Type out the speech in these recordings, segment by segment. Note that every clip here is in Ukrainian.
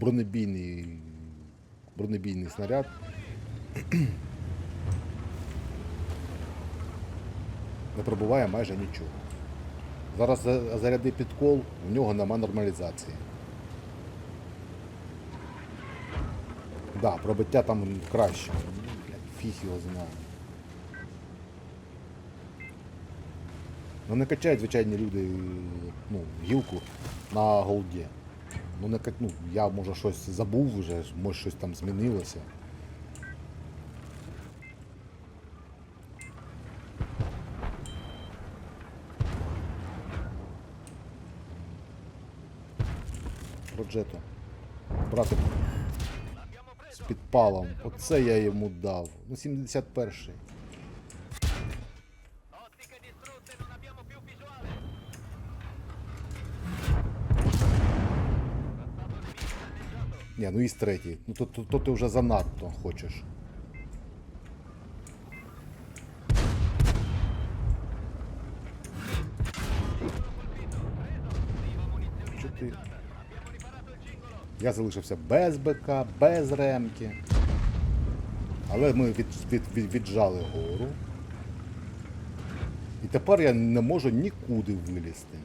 бронебійний, бронебійний снаряд. Не пробуває майже нічого. Зараз за- заряди підкол, у нього нема нормалізації. Так, да, пробиття там краще. Ну, Фіг його знає. Ну не качають звичайні люди ну, гілку на голді. Ну, не, ка- ну, я може щось забув вже, може щось там змінилося. Проджето. Брати з підпалом. Оце я йому дав. Ну, 71-й. Ні, ну і з третій. Ну то, то, то ти вже занадто хочеш. Що? Я залишився без БК, без ремки. Але ми від, від, від, віджали гору. І тепер я не можу нікуди вилізти.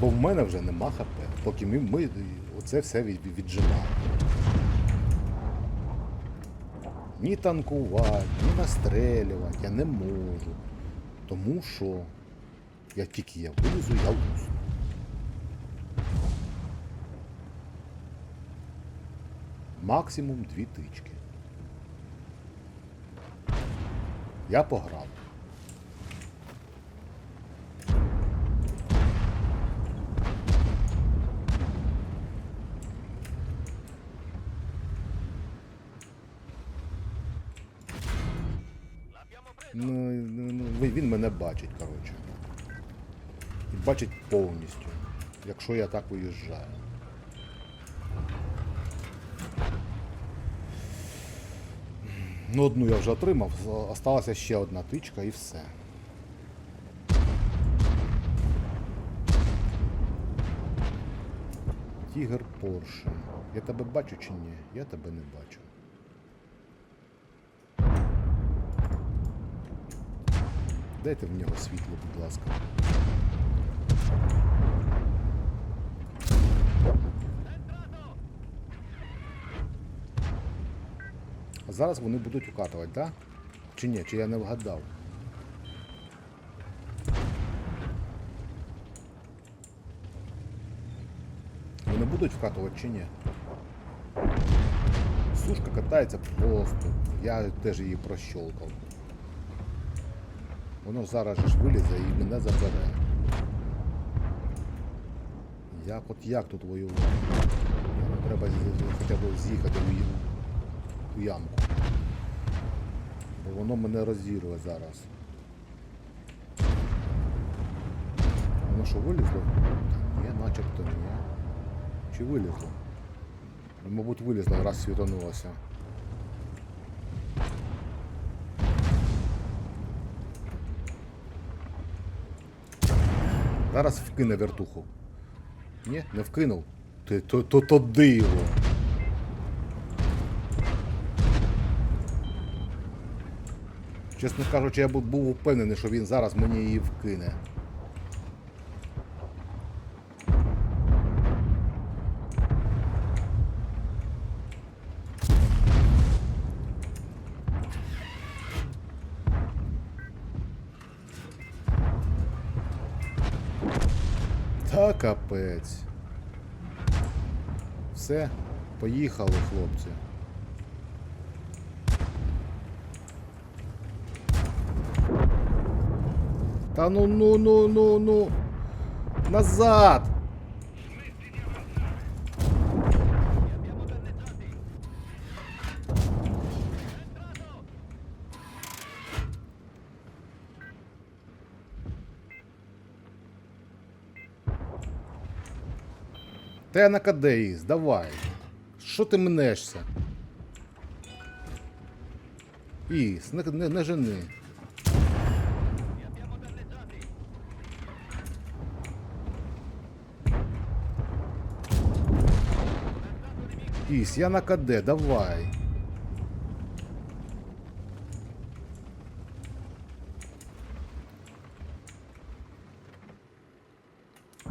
Бо в мене вже нема ХП, поки ми, ми оце все віджимаємо. Ні танкувати, ні настрелювати я не можу. Тому що як тільки я вилізу, я лусну. Максимум дві тички. Я пограв. Ну, ну, ну, він мене бачить, коротше. І бачить повністю, якщо я так виїжджаю. Ну, одну я вже отримав, осталася ще одна тичка і все. Тігр Порше. Я тебе бачу чи ні? Я тебе не бачу. Дайте в нього світло, будь ласка. А зараз вони будуть укатувати, так? Да? Чи ні? Чи я не вгадав? Вони будуть вкатувати чи ні? Сушка катається просто. Я теж її прощолкав. Воно зараз ж вилізе і мене забере. Як от як тут воювати? Треба хоча б з'їхати у, ямку. Бо воно мене розірве зараз. Воно що вилізло? Ні, начебто ні. Чи вилізло? Ну, Мабуть, вилізло, раз світанулося. Зараз вкине вертуху. Ні, не вкинув. Ти то, то, то диво. Чесно кажучи, я був впевнений, що він зараз мені її вкине. Та капець. Все, поїхали, хлопці. Та ну ну ну ну ну. Назад! Та Кадеїс, давай. Що ти мнешся? Іс, не, не, не жени. Іс, я на КД, давай.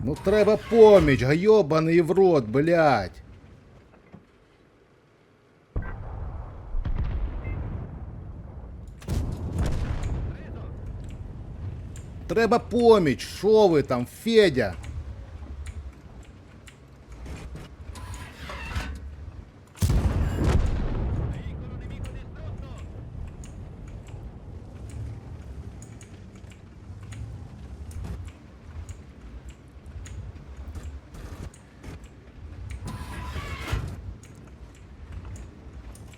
Ну треба поміч, гайобаний в рот, блядь. Треба поміч, що ви там, Федя?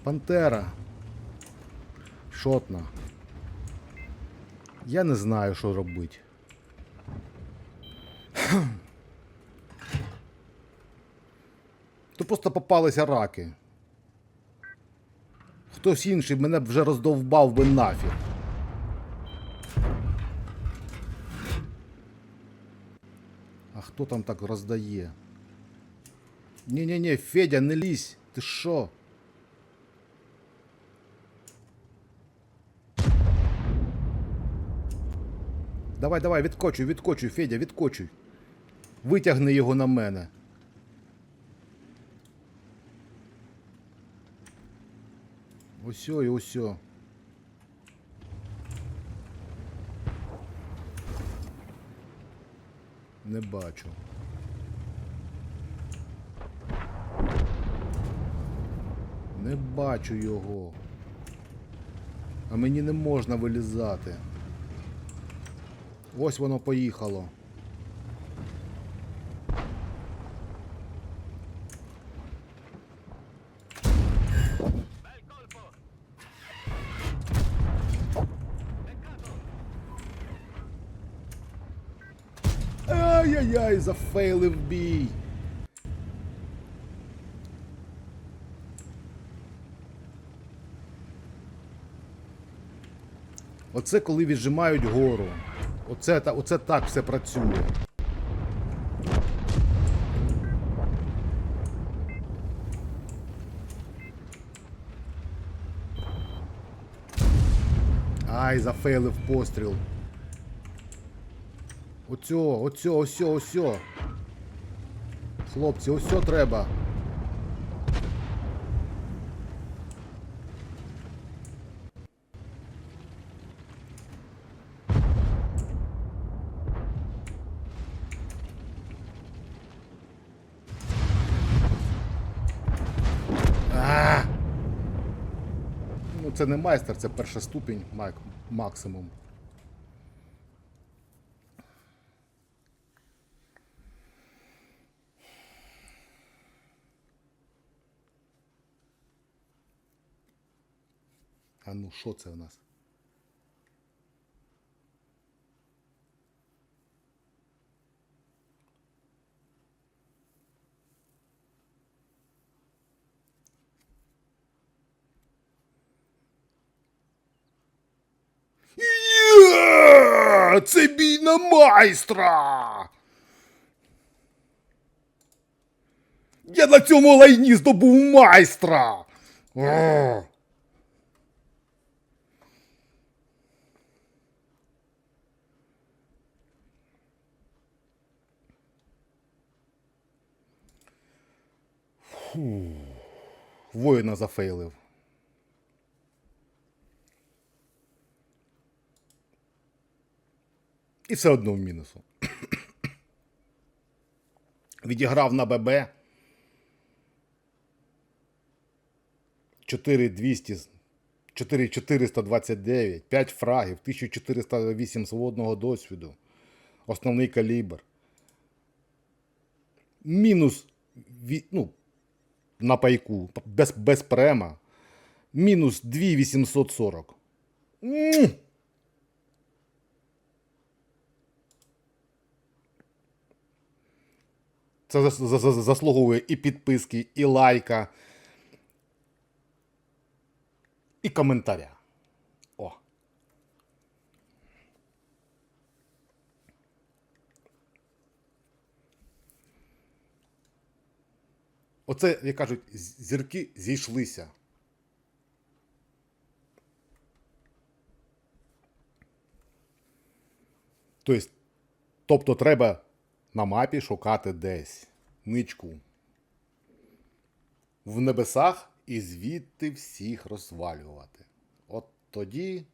Пантера. Шотна. Я не знаю, що робити. То просто попалися раки. Хтось інший мене б вже роздовбав би нафіг. А хто там так роздає? Ні-ні-ні, Федя, не лізь. Ти що? Давай, давай, відкочуй, відкочуй, Федя, відкочуй. Витягни його на мене. Усьо і усьо. Не бачу. Не бачу його. А мені не можна вилізати. Ось воно поїхало. Ай-яй-яй, зафейлив бій. Оце коли віджимають гору. Оце, та- оце так все працює. Ай, зафейлив постріл. Оцьо, оцьо, осьо, осьо. Хлопці, осьо треба. Ну, це не майстер, це перша ступінь мак- максимум. А ну, що це у нас? Це бій на майстра! Я на цьому лайні здобув майстра! О! Фу. Воїна зафейлив. І все одно в мінусу. Відіграв на ББ. 4200, 4429, 5 фрагів, 1408 свободного досвіду. Основний калібр. Мінус ну, на пайку, без, без према. Мінус 2840. Це зас- за- за- заслуговує і підписки, і лайка, і коментаря. О. Оце, як кажуть, зірки зійшлися. Тобто треба на мапі шукати десь ничку в небесах і звідти всіх розвалювати. От тоді